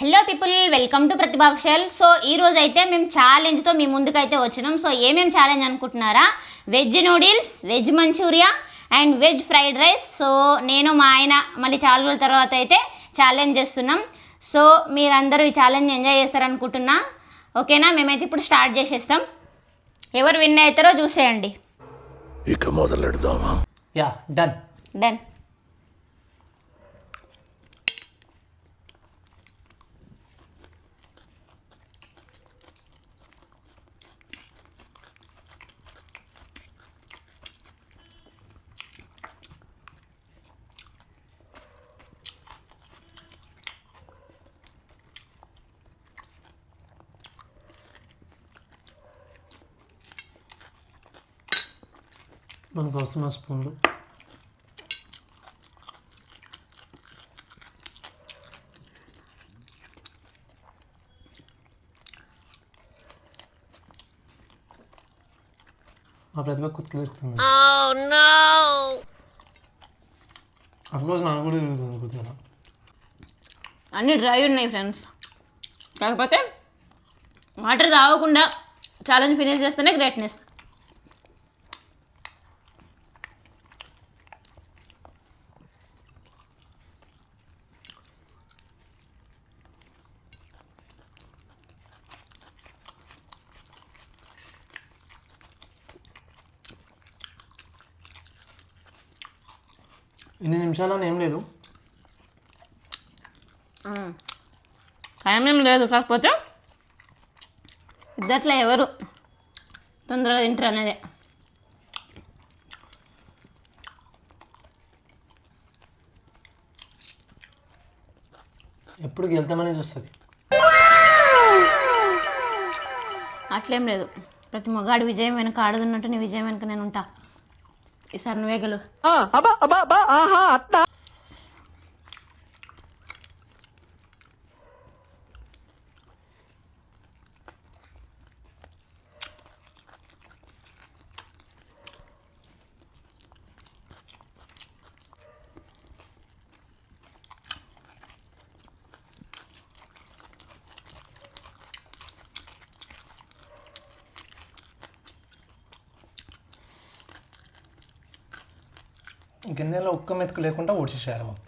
Hello people welcome to ప్రతిభాక్షల్ so ఈ రోజు అయితే మేము ఛాలెంజ్తో మీ ముందుకైతే వచ్చినాం. సో ఏమేమి ఛాలెంజ్ అనుకుంటున్నారా? Veg noodles veg manchurian and veg fried rice so నేను మా ఆయన మళ్ళీ చాలా రోజుల తర్వాత అయితే ఛాలెంజ్ చేస్తున్నాం. సో మీరందరూ ఈ ఛాలెంజ్ ఎంజాయ్ చేస్తారనుకుంటున్నా. ఓకేనా? మేమైతే ఇప్పుడు స్టార్ట్ చేసేస్తాం. ఎవరు విన్ అవుతారో చూసేయండి. ఇక మొదలెడదామా? యా డన్ డన్ మనకు వస్తున్న స్పూన్లు. మా ప్రతిభ కుత్తి తిరుగుతుంది అఫ్కోర్స్ నాకు కూడా తిరుగుతుంది కొద్దిగా. అన్నీ డ్రై ఉన్నాయి ఫ్రెండ్స్. కాకపోతే వాటర్ తాగకుండా ఛాలెంజ్ ఫినిష్ చేస్తేనే గ్రేట్నెస్ ఇన్ని నిమిషాలని ఏం లేదు. టైం ఏం లేదు కాకపోతే ఇద్దట్లో ఎవరు తొందరగా తింటారు అనేది. ఎప్పుడు గెలుతామనే చూస్తుంది అట్లేం లేదు. ప్రతి మగాడి విజయం వెనక ఆడదున్నట్టు నీ విజయం వెనక నేను ఉంటా. ఈసారి నువ్వే గెలు గిన్నెలో ఒక్క మెతుకు లేకుండా ఓడ్చేసారు మొత్తం.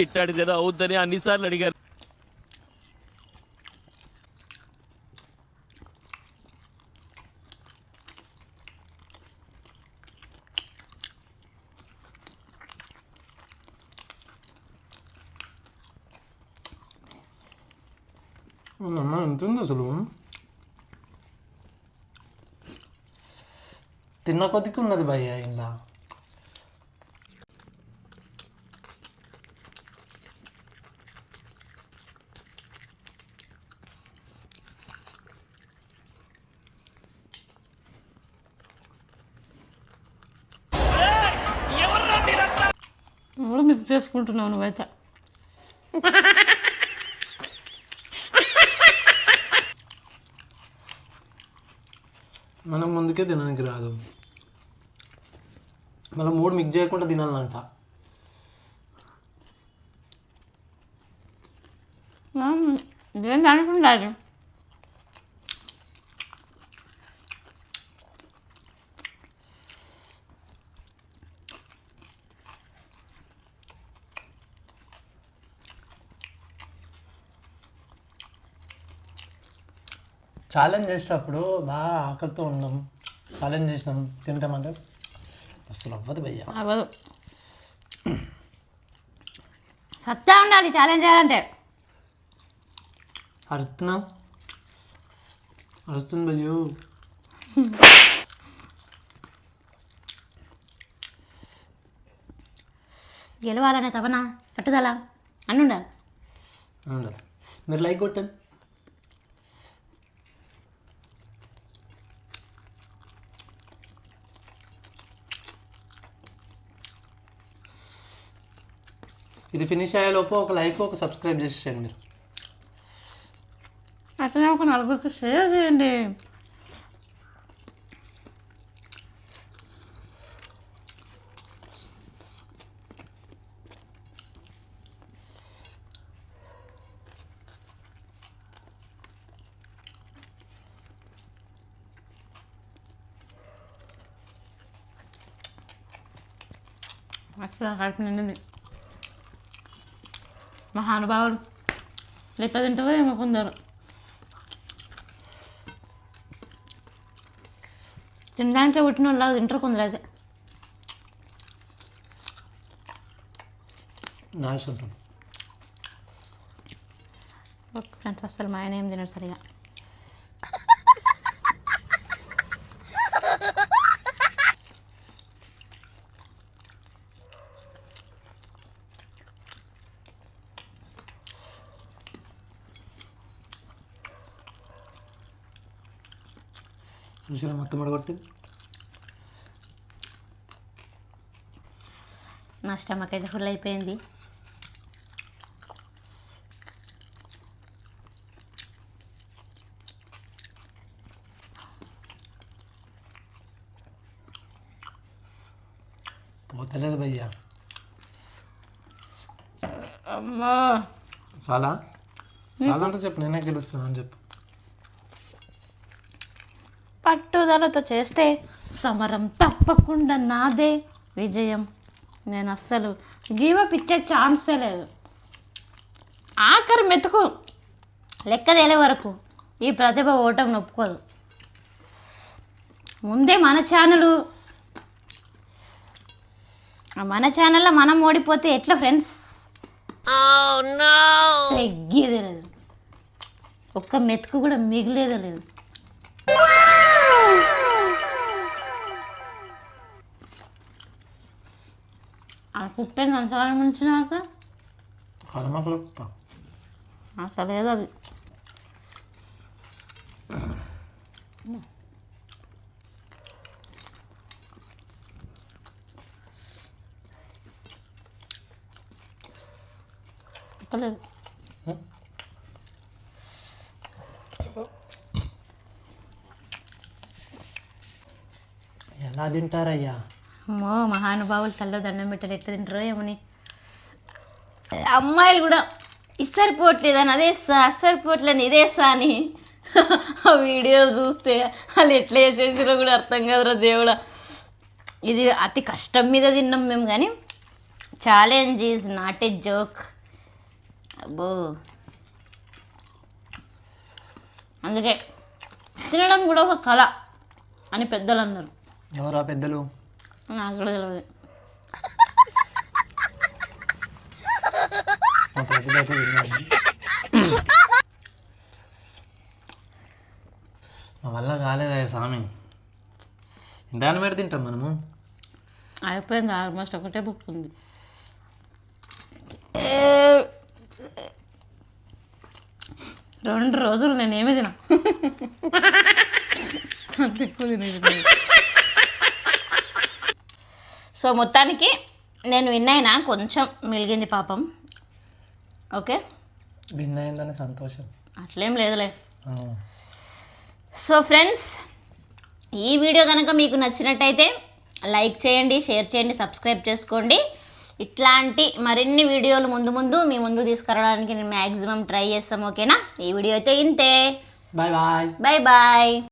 ఇట్టాడు కదా అవుద్దని అన్నిసార్లు అడిగారు. అమ్మ ఎంత ఉంది అసలు? తిన్న కొద్దికి ఉన్నది భయ్య ఇలా నువ్వు మిక్స్ చేసుకుంటున్నావు నువ్వైతే. మనం ముందుకే తినడానికి రాదు. మనం మూడు మిక్స్ చేయకుండా తినాలంట. అనుకుంటారు ఛాలెంజ్ చేసేటప్పుడు బాగా ఆకలితో ఉన్నాం. ఛాలెంజ్ చేసినాం. తింటామంటే అసలు అవ్వదు భయ్య. అవ్వదు. సత్తా ఉండాలి ఛాలెంజ్ చేయాలంటే. అరుతున్నా? అరుస్తుంది భయ్యో. గెలవాలనే తపన పట్టుదల అన్ని ఉండాలి ఉండాలి మీరు లైక్ కొట్టండి. ఇది ఫినిష్ అయ్యేలోపు ఒక లైక్ ఒక సబ్స్క్రైబ్ చేసేయండి మీరు. అట్లనే ఒక నలుగురికి షేర్ చేయండి. అట్లా కడుపు నిండింది. మహానుభావుడు లెక్క తింటారో ఏమో కొందరు. తినడానికి పుట్టిన వాళ్ళు తింటారు కొందరు అయితే. ఫ్రెండ్స్ అసలు మా ఆయన ఏం తినడు సరిగా. చూసిన మొత్తం పడగొట్టి నా స్టమక్ అయితే ఫుల్ అయిపోయింది. పోతలేదు భయ్యా. అమ్మా. చాలా? చాలా అంటే చెప్పు నేనే గెలుస్తాను అని చెప్పు. పట్టుదలతో చేస్తే సమరం తప్పకుండా నాదే విజయం. నేను అస్సలు జీవ పిచ్చే ఛాన్సే లేదు. ఆఖరి మెతుకు లెక్క తేలే వరకు ఈ ప్రతిభ ఓటం నొప్పుకోదు. ముందే మన ఛానలు మన ఛానల్లో మనం ఓడిపోతే ఎట్లా ఫ్రెండ్స్? తగ్గేదే లేదు. ఒక్క మెతుకు కూడా మిగిలేదే లేదు. 아, 국빈 한 삶은 친하게? 가르마 그렇다. 아, 잘해야지. 그래. 응? ఎలా తింటారయ్యా? అమ్మో మహానుభావులు తల్లో దండం పెట్టారు. ఎట్లా తింటారో ఏమని అమ్మాయిలు కూడా ఇస్సరిపోవట్లేదు అని అదే సా సరిపోవట్లేదు ఇదే అని. ఆ వీడియోలు చూస్తే వాళ్ళు ఎట్లా వేసేసారో కూడా అర్థం కాదురా దేవుడా. ఇది అతి కష్టం మీద తిన్నాం మేము కానీ challenge is not a joke అబ్బో. అందుకే తినడం కూడా ఒక కళ అని పెద్దలు అన్నారు. ఎవరా పెద్దలు? నాకు కూడా తెలియదు మా వల్ల కాలేదయ్యా స్వామి? దాని మీద తింటాం మనము. అయిపోయింది ఆల్మోస్ట్ ఒకటే బుక్ ఉంది. రెండు రోజులు నేను ఏమి తినా అంత ఎక్కువ తినేది సో మొత్తానికి నేను విన్ అయినా కొంచెం మిలిగింది పాపం. ఓకే? భిన్న అయిందని సంతోషం. అట్లేం లేదులే. సో ఫ్రెండ్స్ ఈ వీడియో కనుక మీకు నచ్చినట్టయితే లైక్ చేయండి షేర్ చేయండి సబ్స్క్రైబ్ చేసుకోండి. ఇట్లాంటి మరిన్ని వీడియోలు ముందు ముందు మీ ముందు తీసుకురావడానికి నేను మ్యాక్సిమం ట్రై చేస్తాం ఓకేనా? ఈ వీడియో అయితే ఇంతే. Bye bye. Bye bye.